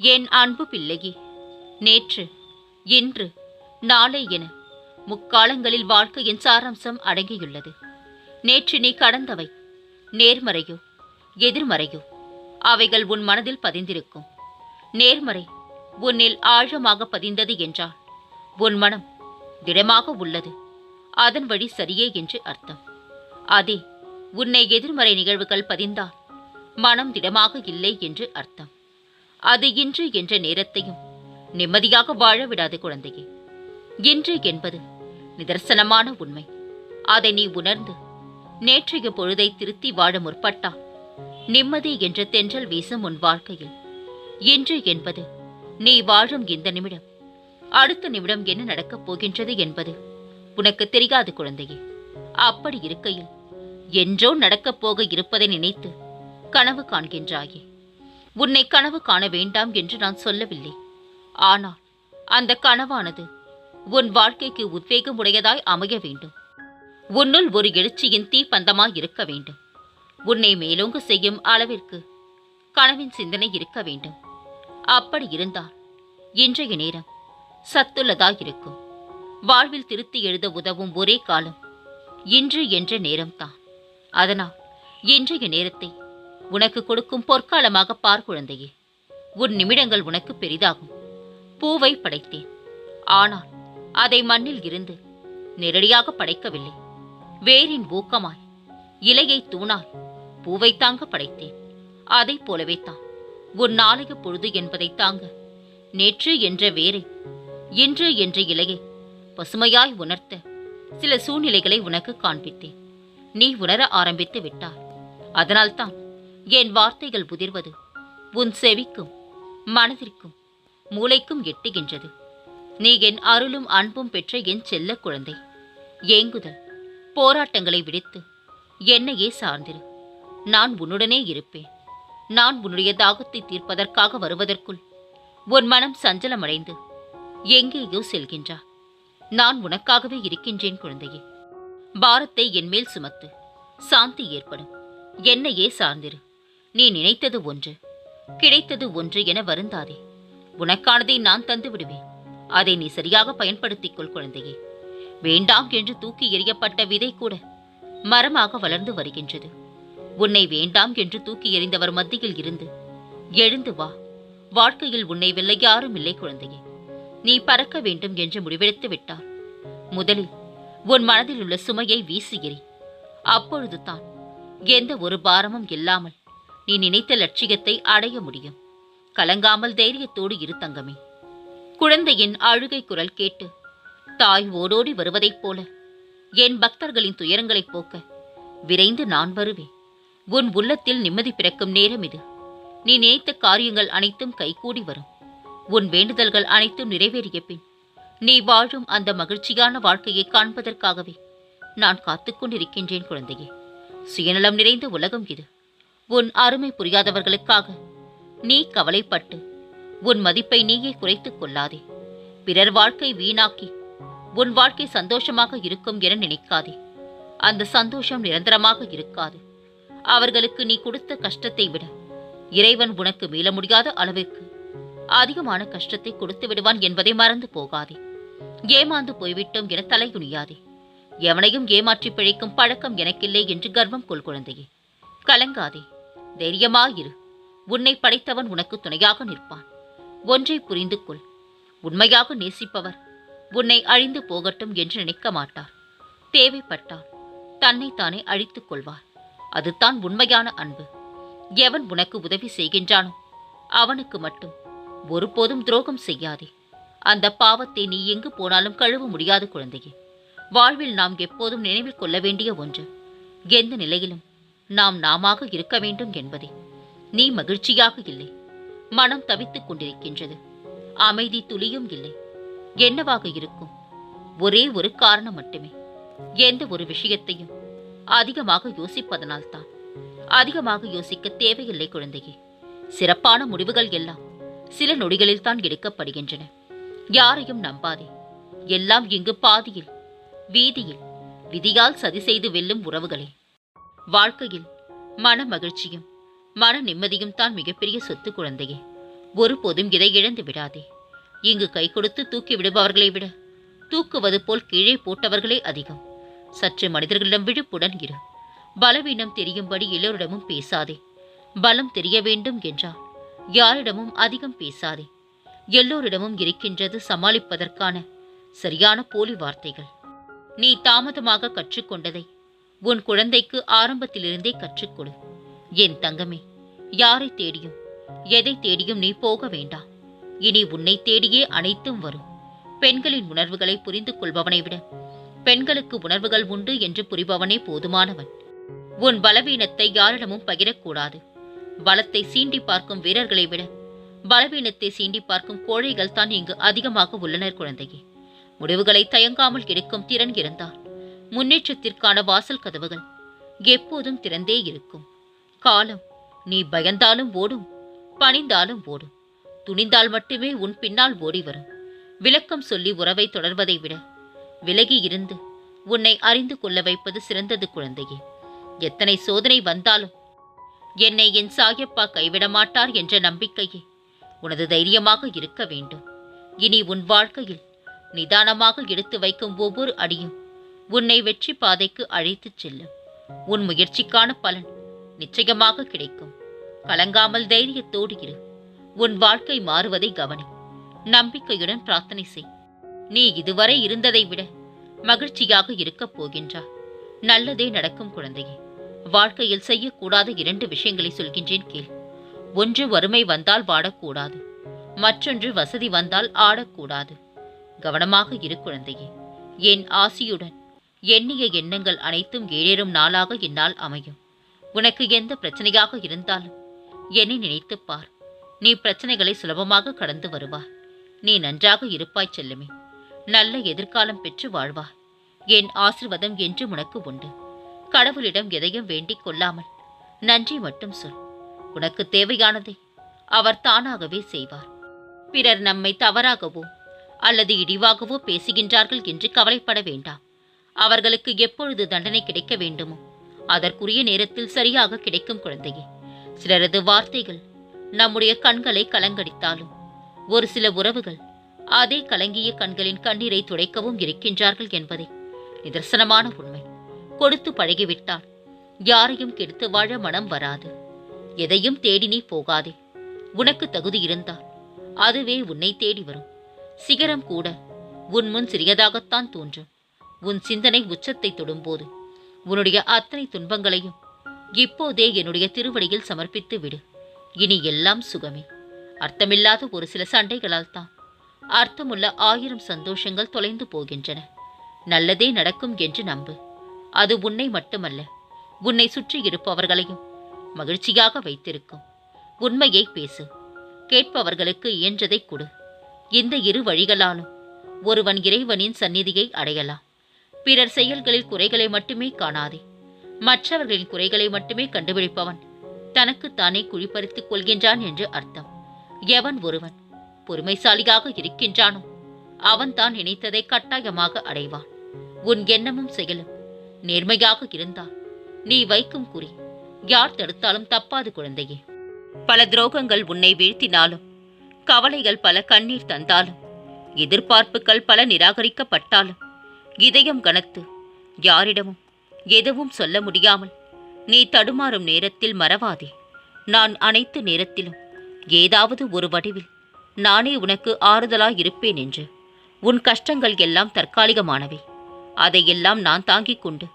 என் அன்பு பிள்ளையே நேற்று இன்று நாளை என முக்காலங்களில் வாழ்க்கையின் சாராம்சம் அடங்கியுள்ளது. நேற்று நீ கடந்தவை நேர்மறையோ எதிர்மறையோ அவைகள் உன் மனதில் பதிந்திருக்கும். நேர்மறை உன்னில் ஆழமாக பதிந்தது என்றால் உன் மனம் திடமாக உள்ளது. அதன் வழி சரியே என்று அர்த்தம். அதே உன்னை எதிர்மறை நிகழ்வுகள் பதிந்தால் மனம் திடமாக இல்லை என்று அர்த்தம். அது இன்று என்ற நேரத்தையும் நிம்மதியாக வாழ விடாது குழந்தையே. இன்று என்பது நிதர்சனமான உண்மை. அதை நீ உணர்ந்து நேற்றைய பொழுதை திருத்தி வாழ முற்பட்டா? நிம்மதி என்ற தென்றல் வீசும் உன் வாழ்க்கையில். இன்று என்பது நீ வாழும் இந்த நிமிடம். அடுத்த நிமிடம் என்ன நடக்கப் போகின்றது என்பது உனக்கு தெரியாது குழந்தையே. அப்படி இருக்கையில் என்றோ நடக்கப் போக இருப்பதை நினைத்து கனவு காண்கின்றாயே. உன்னை கனவு காண வேண்டாம் என்று நான் சொல்லவில்லை. ஆனால் அந்த கனவானது உன் வாழ்க்கைக்கு உத்வேகம் உடையதாய் அமைய வேண்டும். உன்னுள் ஒரு எழுச்சியின் தீப்பந்தமாய் இருக்க வேண்டும். உன்னை மேலோங்க செய்யும் அளவிற்கு கனவின் சிந்தனை இருக்க வேண்டும். அப்படி இருந்தால் இன்றைய நேரம் சத்துள்ளதாய் இருக்கும் வாழ்வில் திருத்தி எழுத உதவும் ஒரே காலம் இன்று என்ற நேரம்தான். அதனால் இன்றைய நேரத்தை உனக்கு கொடுக்கும் பொற்காலமாக பார் குழந்தையே. உன் நிமிடங்கள் உனக்கு பெரிதாகும். பூவை படைத்தேன். ஆனால் அதை மண்ணில் இருந்து நேரடியாக படைக்கவில்லை. வேரின் ஊக்கமாய் இலையை தூணாய் பூவை தாங்க படைத்தேன். அதைப் போலவே தான் உன் நாளைய பொழுது என்பதை தாங்க நேற்று என்ற வேரை இன்று என்ற இலையை பசுமையாய் உணர்த்த சில சூழ்நிலைகளை உனக்கு காண்பித்தேன். நீ உணர ஆரம்பித்து விட்டாய். அதனால்தான் என் வார்த்தைகள் புதிர்வது உன் செவிக்கும் மனதிற்கும் மூளைக்கும் எட்டுகின்றது. நீ என் அருளும் அன்பும் பெற்ற என் செல்ல குழந்தை. ஏங்குதல் போராட்டங்களை விடுத்து என்னையே சார்ந்திரு. நான் உன்னுடனே இருப்பேன். நான் உன்னுடைய தாகத்தை தீர்ப்பதற்காக வருவதற்குள் உன் மனம் சஞ்சலமடைந்து எங்கேயோ செல்கின்றா. நான் உனக்காகவே இருக்கின்றேன் குழந்தையே. பாரத்தை என்மேல் சுமத்து சாந்தி ஏற்படும். என்னையே சார்ந்திரு. நீ நினைத்தது ஒன்று கிடைத்தது ஒன்று என வருந்தாதே. உனக்கானதை நான் தந்து விடுவேன். அதை நீ சரியாக பயன்படுத்திக் கொள் குழந்தையே. வேண்டாம் என்று தூக்கி எறியப்பட்ட விதை கூட மரமாக வளர்ந்து வருகின்றது. உன்னை வேண்டாம் என்று தூக்கி எறிந்தவர் மத்தியில் இருந்து எழுந்து வா. வாழ்க்கையில் உன்னை வெல்ல யாரும் இல்லை குழந்தையே. நீ பறக்க வேண்டும் என்று முடிவெடுத்து விட்டார். முதலில் உன் மனதில் உள்ள சுமையை வீசி எறி அப்பொழுது தான் எந்த ஒரு பாரமும் இல்லாமல் நீ நினைத்த லட்சியத்தை அடைய முடியும். கலங்காமல் தைரியத்தோடு இரு தங்கமே. குழந்தையின் அழுகை குரல் கேட்டு தாய் ஓடோடி வருவதைப் போல என் பக்தர்களின் துயரங்களைப் போக்க விரைந்து நான் வருவேன். உன் உள்ளத்தில் நிம்மதி பிறக்கும் நேரம் இது. நீ நினைத்த காரியங்கள் அனைத்தும் கைகூடி வரும். உன் வேண்டுதல்கள் அனைத்தும் நிறைவேறிய பின் நீ வாழும் அந்த மகிழ்ச்சியான வாழ்க்கையை காண்பதற்காகவே நான் காத்துக்கொண்டிருக்கின்றேன் குழந்தையே. சுயநலம் நிறைந்த உலகம் இது. உன் அருமை புரியாதவர்களுக்காக நீ கவலைப்பட்டு உன் மதிப்பை நீயே குறைத்துக் கொள்ளாதே. பிறர் வாழ்க்கை வீணாக்கி உன் வாழ்க்கை சந்தோஷமாக இருக்கும் என நினைக்காதே. அந்த சந்தோஷம் நிரந்தரமாக இருக்காது. அவர்களுக்கு நீ கொடுத்த கஷ்டத்தை விட இறைவன் உனக்கு மீள முடியாத அளவிற்கு அதிகமான கஷ்டத்தை கொடுத்து விடுவான் என்பதை மறந்து போகாதே. ஏமாந்து போய்விட்டோம் என தலைகுனியாதே எவனையும் ஏமாற்றி பிழைக்கும் பழக்கம் எனக்கில்லை என்று கர்வம் கொள் குழந்தையே. கலங்காதே. தைரியமாயிரு உன்னை படைத்தவன் உனக்கு துணையாக நிற்பான். ஒன்றை புரிந்து கொள். உண்மையாக நேசிப்பவர் உன்னை அழிந்து போகட்டும் என்று நினைக்க மாட்டார். தேவைப்பட்டால் தன்னைத்தானே அழித்துக் கொள்வார். அதுதான் உண்மையான அன்பு. எவன் உனக்கு உதவி செய்கின்றானோ அவனுக்கு மட்டும் ஒருபோதும் துரோகம் செய்யாதே. அந்த பாவத்தை நீ எங்கு போனாலும் கழுவ முடியாது குழந்தையே. வாழ்வில் நாம் எப்போதும் நினைவில் கொள்ள வேண்டிய ஒன்று எந்த நிலையிலும் நாம் நாமாக இருக்க வேண்டும் என்பதே. நீ மகிழ்ச்சியாக இல்லை. மனம் தவித்துக் கொண்டிருக்கின்றது. அமைதி துளியும் இல்லை. என்னவாக இருக்கும்? ஒரே ஒரு காரணம் மட்டுமே. எந்த ஒரு விஷயத்தையும் அதிகமாக யோசிப்பதனால்தான் அதிகமாக யோசிக்க தேவையில்லை குழந்தையே. சிறப்பான முடிவுகள் எல்லாம் சில நொடிகளில் தான் எடுக்கப்படுகின்றன. யாரையும் நம்பாதே. எல்லாம் இங்கு பாதியில் வீதியில் விதியால் சதி செய்து வெல்லும் உறவுகளே. வாழ்க்கையில் மன மகிழ்ச்சியும் மன நிம்மதியும் தான் மிகப்பெரிய சொத்து குழந்தையே. ஒருபோதும் இதை இழந்து விடாதே. இங்கு கை கொடுத்து தூக்கி விடுபவர்களை விட தூக்குவது போல் கீழே போட்டவர்களே அதிகம். சற்று மனிதர்களிடம் விழுப்புடன் இரு. பலவீனம் தெரியும்படி எல்லோரிடமும் பேசாதே. பலம் தெரிய வேண்டும் என்றால் யாரிடமும் அதிகம் பேசாதே. எல்லோரிடமும் இருக்கின்றது சமாளிப்பதற்கான சரியான போலி வார்த்தைகள். நீ தாமதமாக கற்றுக்கொண்டதை உன் குழந்தைக்கு ஆரம்பத்திலிருந்தே கற்றுக்கொடு. என் தங்கமே யாரை தேடியும் எதை தேடியும் நீ போக வேண்டாம். இனி உன்னை தேடியே அனைத்தும் வரும். பெண்களின் உணர்வுகளை புரிந்து கொள்பவனை விட பெண்களுக்கு உணர்வுகள் உண்டு என்று புரிபவனே போதுமானவன். உன் பலவீனத்தை யாரிடமும் பகிரக்கூடாது. பலத்தை சீண்டி பார்க்கும் வீரர்களை விட பலவீனத்தை சீண்டி பார்க்கும் கோழைகள் தான் இங்கு அதிகமாக உள்ளனர் குழந்தையே. முடிவுகளை தயங்காமல் எடுக்கும் திறன் இருந்தால் முன்னேற்றத்திற்கான வாசல் கதவுகள் எப்போதும் திறந்தே இருக்கும். காலம் நீ பயந்தாலும் ஓடும் பணிந்தாலும் ஓடும். துணிந்தால் மட்டுமே உன் பின்னால் ஓடி வரும். விளக்கம் சொல்லி உறவை தொடர்வதை விட விலகி இருந்து உன்னை அறிந்து கொள்ள வைப்பது சிறந்தது குழந்தையே. எத்தனை சோதனை வந்தாலும் என்னை என் சாயப்பா கைவிட மாட்டார் என்ற நம்பிக்கையே உனது தைரியமாக இருக்க வேண்டும். இனி உன் வாழ்க்கையில் நிதானமாக எடுத்து வைக்கும் ஒவ்வொரு அடியும் உன்னை வெற்றி பாதைக்கு அழைத்துச் செல்லும். உன் முயற்சிக்கான பலன் நிச்சயமாக கிடைக்கும். கலங்காமல் தைரியத்தோடு இரு. உன் வாழ்க்கை மாறுவதை கவனி. நம்பிக்கையுடன் பிரார்த்தனை செய். நீ இதுவரை இருந்ததை விட மகிழ்ச்சியாக இருக்கப் போகின்றாய். நல்லதே நடக்கும் குழந்தையே. வாழ்க்கையில் செய்யக்கூடாத இரண்டு விஷயங்களை சொல்கின்றேன் கேள். ஒன்று வறுமை வந்தால் வாடக்கூடாது. மற்றொன்று வசதி வந்தால் ஆடக்கூடாது. கவனமாக இரு குழந்தையே. என் ஆசியுடன் எண்ணிய எண்ணங்கள் அனைத்தும் ஏழேறும் நாளாக என்னால் அமையும். உனக்கு எந்த பிரச்சனையாக இருந்தாலும் என்னை நினைத்துப் பார். நீ பிரச்சனைகளை சுலபமாக கடந்து வருவாய். நீ நன்றாக இருப்பாய் செல்லுமே. நல்ல எதிர்காலம் பெற்று வாழ்வாய். என் ஆசிர்வாதம் என்று உனக்கு உண்டு. கடவுளிடம் எதையும் வேண்டிக் கொள்ளாமல் நன்றி மட்டும் சொல். உனக்கு தேவையானதை அவர் தானாகவே செய்வார். பிறர் நம்மை தவறாகவோ அல்லது இடிவாகவோ பேசுகின்றார்கள் என்று கவலைப்பட வேண்டாம். அவர்களுக்கு எப்பொழுது தண்டனை கிடைக்க வேண்டுமோ அதற்குரிய நேரத்தில் சரியாக கிடைக்கும் குழந்தையே. சிலரது வார்த்தைகள் நம்முடைய கண்களை கலங்கடித்தாலும் ஒரு சில உறவுகள் அதே கலங்கிய கண்களின் கண்ணீரை துடைக்கவும் இருக்கின்றார்கள் என்பதை நிதர்சனமான உண்மை. கொடுத்து பழகிவிட்டால் யாரையும் கெடுத்து வாழ மனம் வராது. எதையும் தேடி நீ போகாதே. உனக்கு தகுதி இருந்தால் அதுவே உன்னை தேடி வரும். சிகரம் கூட உன் முன் சிறியதாகத்தான் தோன்றும். உன் சிந்தனை உச்சத்தை தொடும்போது. உன்னுடைய அத்தனை துன்பங்களையும் இப்போதே என்னுடைய திருவடியில் சமர்ப்பித்து விடு. இனி எல்லாம் சுகமே. அர்த்தமில்லாத ஒரு சில சண்டைகளால் தான் அர்த்தமுள்ள ஆயிரம் சந்தோஷங்கள் தொலைந்து போகின்றன. நல்லதே நடக்கும் என்று நம்பு. அது உன்னை மட்டுமல்ல உன்னை சுற்றி இருப்பவர்களையும் மகிழ்ச்சியாக வைத்திருக்கும். உண்மையை பேசு. கேட்பவர்களுக்கு இயன்றதை கொடு. இந்த இரு வழிகளாலும் ஒருவன் இறைவனின் சந்நிதியை அடையலாம். பிறர் செயல்களில் குறைகளை மட்டுமே காணாதே. மற்றவர்களின் குறைகளை மட்டுமே கண்டுபிடிப்பவன் தனக்குத்தானே குழிப்பறித்துக் கொள்கின்றான் என்று அர்த்தம். எவன் ஒருவன் பொறுமைசாலியாக இருக்கின்றானோ அவன்தான் நினைத்ததை கட்டாயமாக அடைவான். உன் எண்ணமும் செயலும் நேர்மையாக இருந்தால் நீ வைக்கும் குறி யார் தடுத்தாலும் தப்பாது குழந்தையே. பல துரோகங்கள் உன்னை வீழ்த்தினாலும் கவலைகள் பல கண்ணீர் தந்தாலும் எதிர்பார்ப்புகள் பல நிராகரிக்கப்பட்டாலும் இதயம் கனத்து. யாரிடமும் எதுவும் சொல்ல முடியாமல் நீ தடுமாறும் நேரத்தில் மறவாதே. நான் அனைத்து நேரத்திலும் ஏதாவது ஒரு வடிவில் நானே உனக்கு ஆறுதலாய் இருப்பேன் என்று. உன் கஷ்டங்கள் எல்லாம் தற்காலிகமானவை. அதையெல்லாம் நான் தாங்கிக் கொண்டு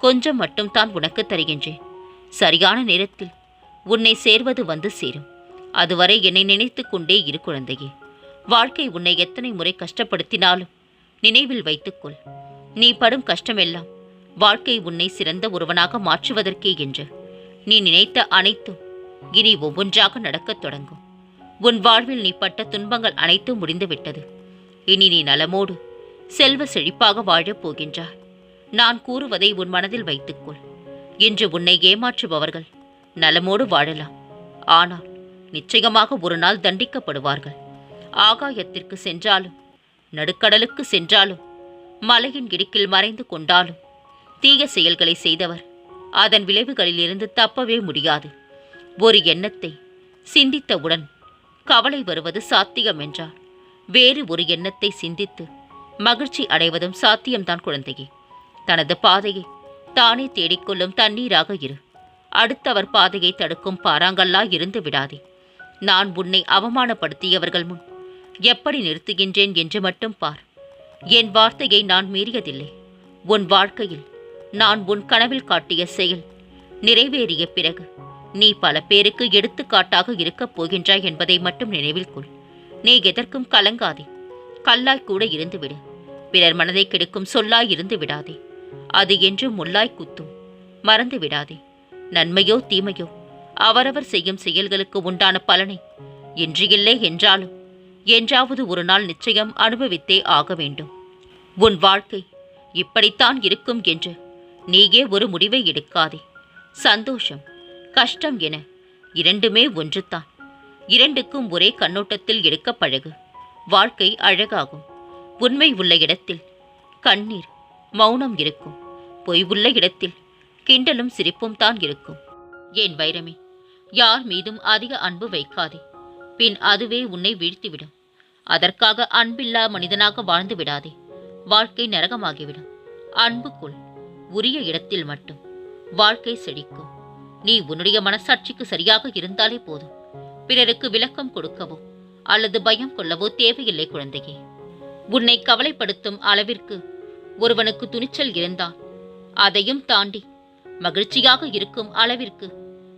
கொஞ்சம் மட்டும் தான் உனக்கு தருகின்றேன். சரியான நேரத்தில் உன்னை சேர்வது வந்து சேரும். அதுவரை என்னை நினைத்து கொண்டே இரு குழந்தையே. வாழ்க்கை உன்னை எத்தனை முறை கஷ்டப்படுத்தினாலும் நினைவில் வைத்துக்கொள். நீ படும் கஷ்டமெல்லாம் வாழ்க்கை உன்னை சிறந்த ஒருவனாக மாற்றுவதற்கே என்று. நீ நினைத்த அனைத்தும் இனி ஒவ்வொன்றாக நடக்கத் தொடங்கும். உன் வாழ்வில் நீ பட்ட துன்பங்கள் அனைத்தும் முடிந்துவிட்டது. இனி நீ நலமோடு செல்வ செழிப்பாக வாழப் போகின்றாய். நான் கூறுவதை உன் மனதில் வைத்துக்கொள். இன்று உன்னை ஏமாற்றுபவர்கள் நலமோடு வாழலாம். ஆனால் நிச்சயமாக ஒரு நாள் தண்டிக்கப்படுவார்கள். ஆகாயத்திற்கு சென்றாலும் நடுக்கடலுக்கு சென்றாலும் மலையின் இடுக்கில் மறைந்து கொண்டாலும் தீய செயல்களை செய்தவர் அதன் விளைவுகளில் இருந்து தப்பவே முடியாது. ஒரு எண்ணத்தை சிந்தித்தவுடன் கவலை வருவது சாத்தியம் என்றால் வேறு ஒரு எண்ணத்தை சிந்தித்து மகிழ்ச்சி அடைவதும் சாத்தியம்தான் குழந்தையே. தனது பாதையை தானே தேடிக்கொள்ளும் தண்ணீராக இரு. அடுத்தவர் பாதையை தடுக்கும் பாறாங்கல்லா இருந்து விடாதே. நான் உன்னை அவமானப்படுத்தியவர்கள் முன் எப்படி நிறுத்துகின்றேன் என்று மட்டும் பார். என் வார்த்தையை நான் மீறியதில்லை. உன் வாழ்க்கையில் நான் உன் கனவில் காட்டிய செயல் நிறைவேறிய பிறகு நீ பல பேருக்கு எடுத்துக்காட்டாக இருக்கப் போகின்றாய் என்பதை மட்டும் நினைவில் கொள். நீ எதற்கும் கலங்காதே. கல்லாய் கூட இருந்துவிடு. பிறர் மனதை கெடுக்கும் சொல்லாய் இருந்து விடாதே அது என்றும் முல்லாய் குத்தும். மறந்து விடாதே நன்மையோ தீமையோ அவரவர் செய்யும் செயல்களுக்கு உண்டான பலனை இன்று இல்லை என்றாலும் என்றாவது ஒரு நாள் நிச்சயம் அனுபவித்தே ஆக வேண்டும். உன் வாழ்க்கை இப்படித்தான் இருக்கும் என்று நீயே ஒரு முடிவை எடுக்காதே. சந்தோஷம் கஷ்டம் என இரண்டுமே ஒன்றுதான். இரண்டுக்கும் ஒரே கண்ணோட்டத்தில் எடுக்க பழகு. வாழ்க்கை அழகாகும். உண்மை உள்ள இடத்தில் கண்ணீர் மௌனம் இருக்கும். பொய் உள்ள இடத்தில் கிண்டலும் சிரிப்பும் தான் இருக்கும். ஏன் வைரமே யார் மீதும் அதிக அன்பு வைக்காதே. பின் அதுவே உன்னை வீழ்த்திவிடும். அதற்காக அன்பில்லா மனிதனாக வாழ்ந்து விடாதே. வாழ்க்கை நரகமாகிவிடும். அன்புக்குள் உரிய இடத்தில் மட்டும். வாழ்க்கை செழிக்கும். நீ உன்னுடைய மனசாட்சிக்கு சரியாக இருந்தாலே போதும். பிறருக்கு விளக்கம் கொடுக்கவோ அல்லது பயம் கொள்ளவோ தேவையில்லை குழந்தையே. உன்னை கவலைப்படுத்தும் அளவிற்கு ஒருவனுக்கு துணிச்சல் இருந்தால் அதையும் தாண்டி மகிழ்ச்சியாக இருக்கும் அளவிற்கு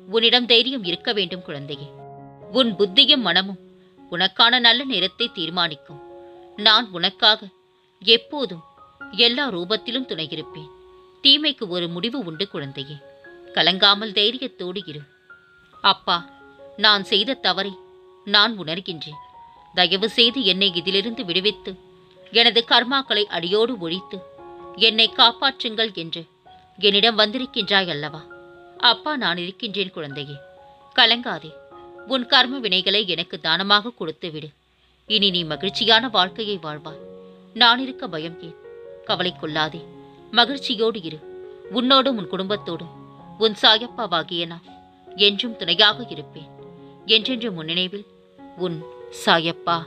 உன்னிடம் தைரியம் இருக்க வேண்டும் குழந்தையே. உன் புத்தியும் மனமும் உனக்கான நல்ல நேரத்தை தீர்மானிக்கும். நான் உனக்காக எப்போதும் எல்லா ரூபத்திலும் துணையிருப்பேன். தீமைக்கு ஒரு முடிவு உண்டு குழந்தையே. கலங்காமல் தைரியத்தோடு இரு. அப்பா நான் செய்த தவறை நான் உணர்கின்றேன். தயவு செய்து என்னை இதிலிருந்து விடுவித்து எனது கர்மாக்களை அடியோடு ஒழித்து என்னை காப்பாற்றுங்கள் என்று என்னிடம் வந்திருக்கின்றாய் அல்லவா? அப்பா நான் இருக்கின்றேன் குழந்தையே. கலங்காதே. உன் கர்ம வினைகளை எனக்கு தானமாக கொடுத்து விடு இனி நீ மகிழ்ச்சியான வாழ்க்கையை வாழ்வாய். நான் இருக்க பயம் ஏன்? கவலை கொள்ளாதே. மகிழ்ச்சியோடு இரு. உன்னோடும் உன் குடும்பத்தோடும். உன் சாயப்பாவாகிய நான் என்றும் துணையாக இருப்பேன். என்றென்றும் உன் நினைவில் உன் சாயப்பா.